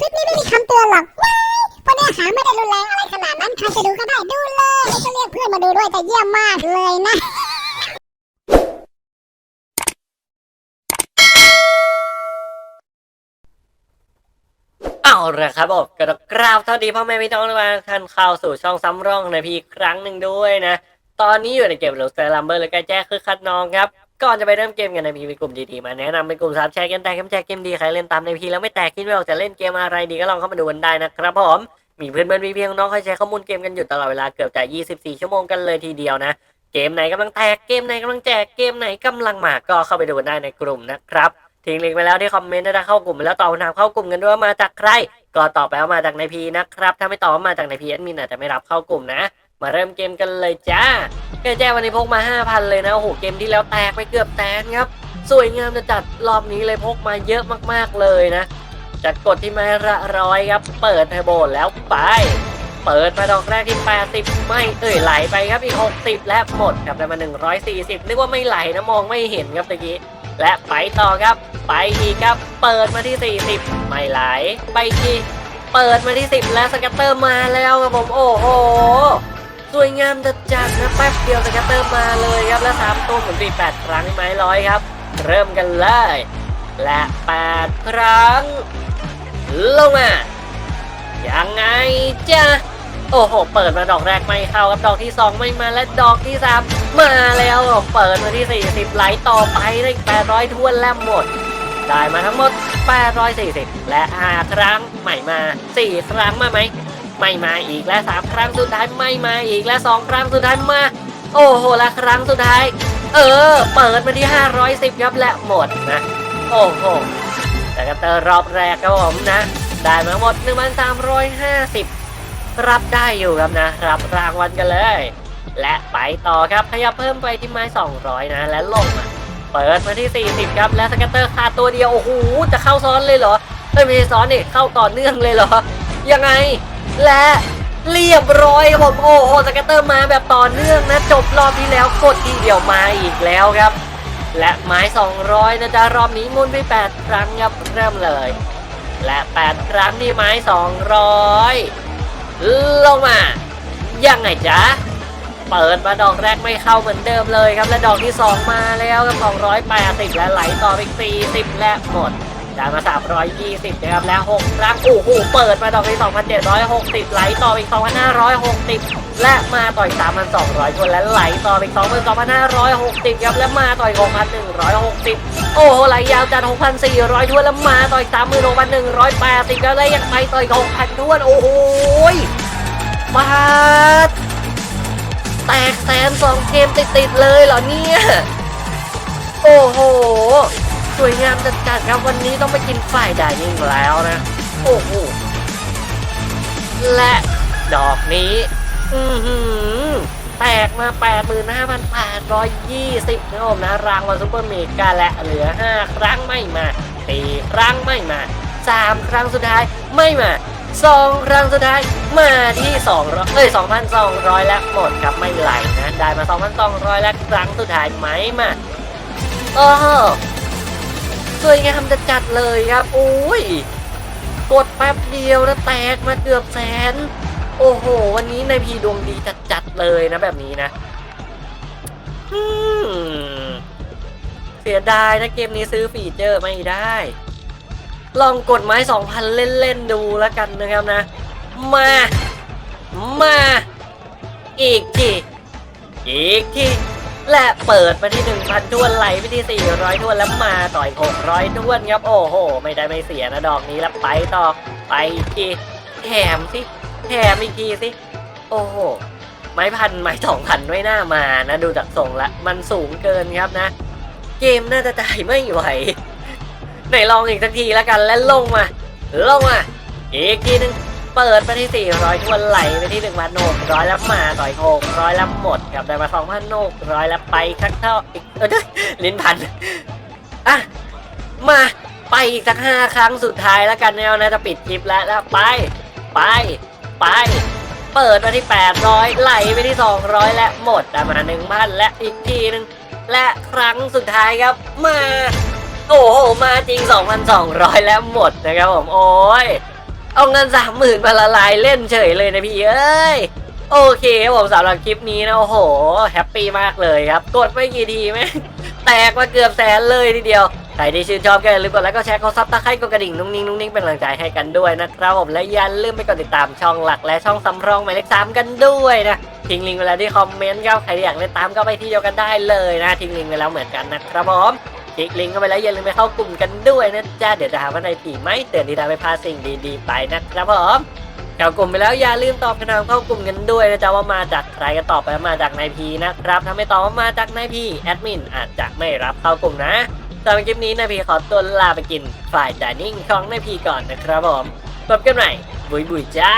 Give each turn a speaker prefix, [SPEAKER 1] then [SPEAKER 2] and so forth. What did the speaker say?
[SPEAKER 1] คลิปนี้ไม่มีคำเตือนหรอกว้ายเพราะเนื้อหาไม่ได้รุนแรงอะไรขนาดนั้นใครจะดูก็ได้ดูเลยแล้วก็เรียกเพื่อนมาดูด้วยแต่เยี่ยมมากเลยนะ
[SPEAKER 2] เอาละครับผมกระกราบสวัสดีพ่อแม่พี่น้องทุกท่านเข้าสู่ช่องซ้ำร่องในพี่อีกครั้งหนึ่งด้วยนะ ตอนนี้อยู่ในเกมโรสเตอร์ลัมเบอร์และก็แจ้คือคัดน้องครับ ก่อนจะไปเริ่มเกมกันในพีมีกลุ่มดีๆมาแนะนำเป็นกลุ่มสามแชร์เกมแตกเกมแจกเกมดีใครเล่นตามในพีแล้วไม่แตกคิดไม่ออกจะเล่นเกมอะไรดีก็ลองเข้ามาดูกันได้นะครับผมมีเพื่อนเพื่อนพี่เพียงน้องคอยแชร์ข้อมูลเกมกันอยู่ตลอดเวลาเกือบจะ 24 ชั่วโมงกันเลยทีเดียวนะเกมไหนกำลังแตกเกมไหนกำลังแจกเกมไหนกำลังมาก็เข้าไปดูกันได้ในกลุ่มนะครับทิ้งลิงก์ไปแล้วที่คอมเมนต์ถ้าเข้ากลุ่มไปแล้วตอบคำถามเข้ากลุ่มกันด้วยว่ามาจากใคร ก็ตอบไปว่ามาจากในพีนะครับถ้าไม่ตอบว่ามาจากในพีแอดมินอาจจะไม่รับเข้ากลุ่มนะ มาเริ่มเกมกันเลยจ้าแกแจ้วันนี้พกมา 5,000 เลยนะ โอ้โห เกมที่แล้วแตกไปเกือบแสนครับ สวยงามจะจัดรอบนี้เลยพกมาเยอะมากๆเลยนะ จัดกดที่ไม้ละร้อยครับ เปิดเทโบแล้วไป เปิดมาดอกแรกที่ 80 ไม่เอ่ยไหลไปครับอีก 60 และหมดครับได้มา 140 นึกว่าไม่ไหลนะมองไม่เห็นครับตะกี้ และไปต่อครับ ไปอีกครับ เปิดมาที่ 40 ไม่ไหล ไปที่เปิดมาที่ 10 แล้วสกัตเตอร์มาแล้วครับผม โอ้โห สวยงามจัดจัดนะแป๊บเดียวสกัตเตอร์มาเลยครับ และสามตัวผมตี8ครั้งไม้ร้อยครับ เริ่มกันเลย และ8ครั้ง ลงมายังไงจ้ะโอ้โห เปิดมาดอกแรกไม่เข้าครับ ดอกที่2ไม่มาและดอกที่3มาแล้วเปิดมาที่ 40 ไหลต่อไปได้800ทวนแล้วหมด ได้มาทั้งหมด 840 และ 5 ครั้งไม่มา 4 ครั้งมาไหม ไม่มาอีกและ3ครั้งสุดท้ายไม่มาอีกและ2ครั้งสุดท้ายมา โอ้โหและครั้งสุดท้าย เออ เปิดมาที่ 510ครับและหมดนะ โอ้โหแต่กระเตอร์รอบแรกครับผมนะ ได้มาหมด 1,350 รับได้อยู่ครับนะ รับรางวัลกันเลย และไปต่อครับขยับเพิ่มไปที่ไม้200 นะ และลงมาเปิดมาที่ 40 ครับ และสแกตเตอร์ขาดตัวเดียว โอ้โห จะเข้าซ้อนเลยเหรอไม่ใช่ซ้อนนี่เข้าต่อเนื่องเลยเหรอ ยังไง และเรียบร้อยครับผมโอ้โหสแกตเตอร์มาแบบต่อเนื่องนะจบรอบที่แล้วกดทีเดียวมาอีกแล้วครับ และไม้ 200 นะจ๊ะรอบนี้มุนไป 8 ครั้งครับเริ่มเลย และ 8 ครั้งที่ไม้ 200 ลงมายังไงจ๊ะเปิดมาดอกแรกไม่เข้าเหมือนเดิมเลยครับและดอกที่ 2 มาแล้วครับ280และไหลต่อไปอีก40และหมด ได้มา 320นะครับและ6ครั้งโอ้โหเปิดมาดอกที่2,760 ไหลต่ออีก 2,560 และมาต่อย3,200คนและไหลต่ออีก 2,560ครับและมาต่อย6,160 โอ้โหไหลยาวจัด6,400ทวนแล้วมาต่อย36,180แล้วและยังไปต่อย6,000ทวนโอ้โหมาดแตกแสนสองเกมติดๆเลยเหรอเนี่ย โอ้โห สวยงามจัดๆครับวันนี้ต้องไปกินฝ่ายดายิ่งแล้วนะ โอ้โห และดอกนี้ อือหือแตกมา 85,820นะผมนะ รางวัลซุปเปอร์เมกาและเหลือ 5 ครั้งไม่มา4ครั้งไม่มา 3 ครั้งสุดท้ายไม่มาสองครั้งสุดท้ายมาที่200เอ้ย2,200และหมดครับไม่ไหลนะ ได้มา2,200และครั้งสุดท้ายไหมมาโอ้ สวยงามจะจัดเลยครับโอ้ยกดแป๊บเดียวแล้วแตกมาเกือบแสน โอ้โห วันนี้นายพีดวงดีจัดๆเลยนะแบบนี้นะเสียดายนะเกมนี้ซื้อฟีเจอร์ไม่ได้ ลองกดไม้2,000เล่นๆดูแล้วกันนะครับนะ มา มา อีกที อีกที และเปิดมาที่ 1,000ทวนไหลไปที่ 400ทวนแล้วมาต่อย600ทวนครับโอ้โห ไม่ได้ไม่เสียนะดอกนี้แล้วไปต่อไปอีกทีแถมสิแถมอีกทีสิโอ้โหไม้พันไม้สองพันไม่น่ามานะ ดูจากทรงละ มันสูงเกินครับนะ เกมน่าจะจ่ายไม่ไหวไหนลองอีกสักทีแล้วกันและลงมา ลงมา อีกทีหนึง เปิดไปที่ 400ทวนไหลไปที่1,600แล้วมาต่อย600แล้วหมดครับได้มา2,600แล้วไปคักเท่าอีกเออลิ้นพันอะมาไปอีกสักห้าครั้งสุดท้ายแล้วกันแนวนะจะปิดคลิปแล้วแล้วไปไปไป เปิดมาที่ 800 ไหลไปที่ 200 และหมดได้มา1,000และอีกทีหนึงและครั้งสุดท้ายครับมา โอ้โห มาจริง 2,200 แล้วหมดนะครับผม โอ้ย เอาเงินสามหมื่นมาละลายเล่นเฉยเลยนะพี่เอ้ยโอเคครับผมสำหรับคลิปนี้นะโอ้โหแฮปปี้มากเลยครับ กดไม่กี่ทีไหมแตกมาเกือบแสนเลยทีเดียวใครที่ชื่นชอบก็อย่าลืมกดไลค์ก็แชร์กดซับตะไคร้กดกระดิ่งนุ่งนิ่งนุ่งนิ่งเป็นกำลังใจให้กันด้วยนะครับผมและอย่าลืมไปกดติดตามช่องหลักและช่องสำรองหมายเลขสามกันด้วยนะทิ้งลิงก์ไว้แล้วที่คอมเมนต์ครับใครที่อยากเล่นตามก็ไปที่เดียวกันได้เลยนะทิ้งลิงก์ไว้แล้วเหมือนกันนะครับผม ลิกลิงก์เข้าไปแล้วอย่าลืมไปเข้ากลุ่มกันด้วยนะจ๊ะเดี๋ยวจะหาว่าในผีไม่เตือนที่ทำให้พาสิ่งดีๆไปนะครับผมเข้ากลุ่มไปแล้วอย่าลืมตอบคำถามเข้ากลุ่มกันด้วยนะจ๊ะว่ามาจากใครก็ตอบไปมาจากนายพีนะครับถ้าไม่ตอบว่ามาจากนายพีแอดมินอาจจะไม่รับเข้ากลุ่มนะสำหรับคลิปนี้นายพีขอตัวลาไปกินฝ่ายจ่ายนิ่งของนายพีก่อนนะครับผมพบกันใหม่บุยบุยจ้า